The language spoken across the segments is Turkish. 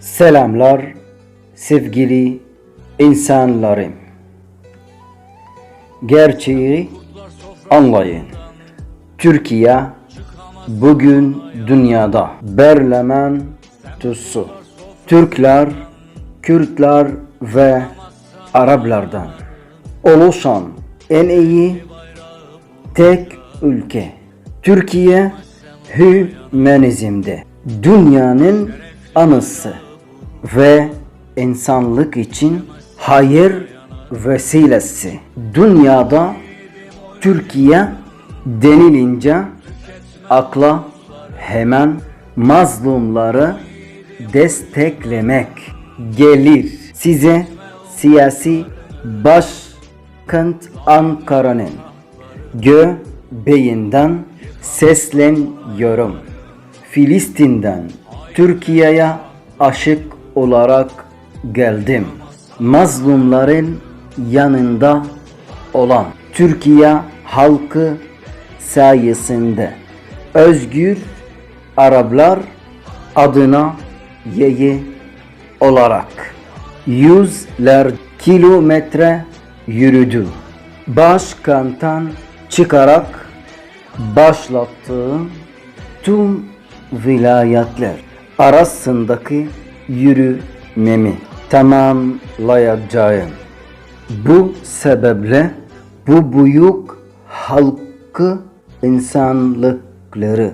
Selamlar sevgili insanlarım. Gerçeği anlayın. Türkiye bugün dünyada berlemen tusu. Türkler, Kürtler ve Araplardan oluşan en iyi tek ülke. Türkiye hümanizmde dünyanın anısı ve insanlık için hayır vesilesi. Dünyada Türkiye denilince akla hemen mazlumları desteklemek gelir. Size siyasi başkent Ankara'nın göbeğinden sesleniyorum. Filistin'den Türkiye'ye aşık olarak geldim. Mazlumların yanında olan Türkiye halkı sayesinde özgür Araplar adına yeyi olarak yüzler kilometre yürüdü. Başkentten çıkarak başlattığım tüm vilayetler arasındaki yürümemi tamamlayacağım. Bu sebeple bu büyük halkı insanlıkları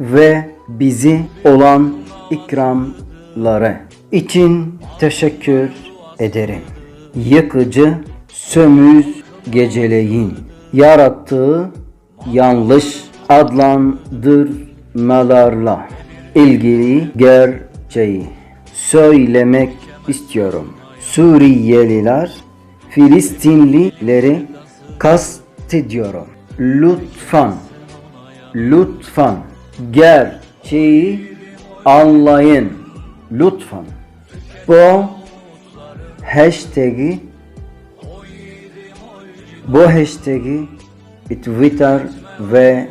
ve bizi olan ikramları için teşekkür ederim. Yıkıcı sömüz geceleyin yarattığı yanlış adlandırmalarla ilgili gerçeği söylemek istiyorum. Suriyeliler Filistinlileri kastediyorum. Lütfen, lütfen gerçeği anlayın. Lütfen. Bu hashtag'i bu hashtag'i Twitter ve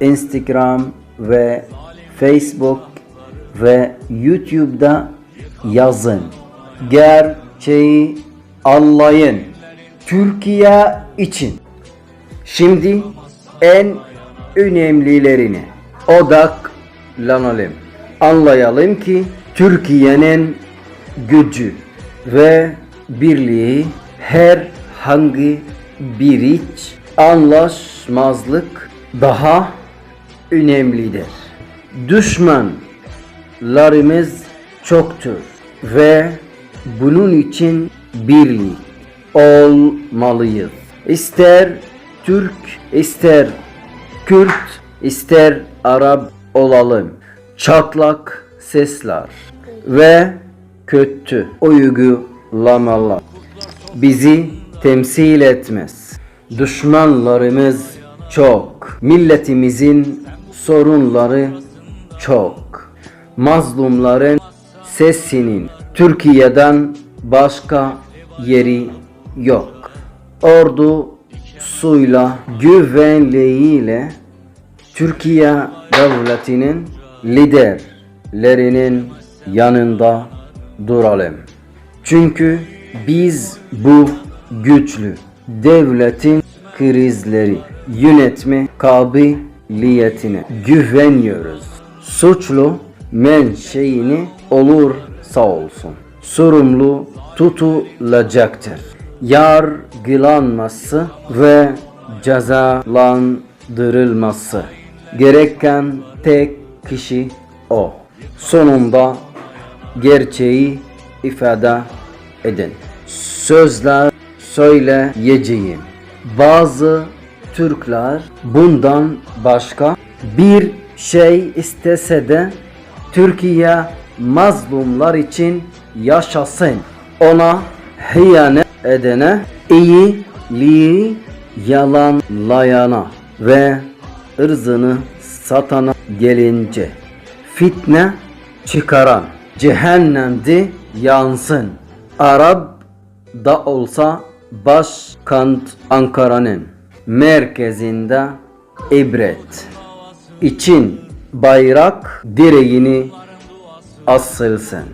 Instagram ve Facebook ve YouTube'da yazın. Gerçeği anlayın. Türkiye için. Şimdi en önemlilerine odaklanalım. Anlayalım ki Türkiye'nin gücü ve birliği herhangi bir iç anlaşmazlık daha önemlidir. Düşmanlarımız çoktur ve bunun için birlik olmalıyız. İster Türk, ister Kürt, ister Arap olalım. Çatlak sesler ve kötü uygulamalar bizi temsil etmez. Düşmanlarımız çok. Milletimizin sorunları çok. Mazlumların sesinin Türkiye'den başka yeri yok. Ordu suyla güvenliğiyle Türkiye devletinin liderlerinin yanında duralım. Çünkü biz bu güçlü devletin krizleri yönetme kabiliyetine güveniyoruz. Suçlu menşeini olursa olsun sorumlu tutulacaktır. Yargılanması ve cezalandırılması gereken tek kişi o. Sonunda gerçeği ifade edin. Sözler söyleyeceğim. Bazı Türkler bundan başka bir şey istese de Türkiye mazlumlar için yaşasın. Ona hıyanet edene, iyiliği yalanlayana ve ırzını satana gelince fitne çıkaran cehennemde yansın. Arap da olsa başkent Ankara'nın merkezinde ibret için bayrak direğini asılsın.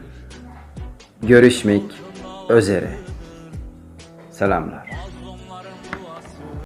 Görüşmek üzere. Selamlar.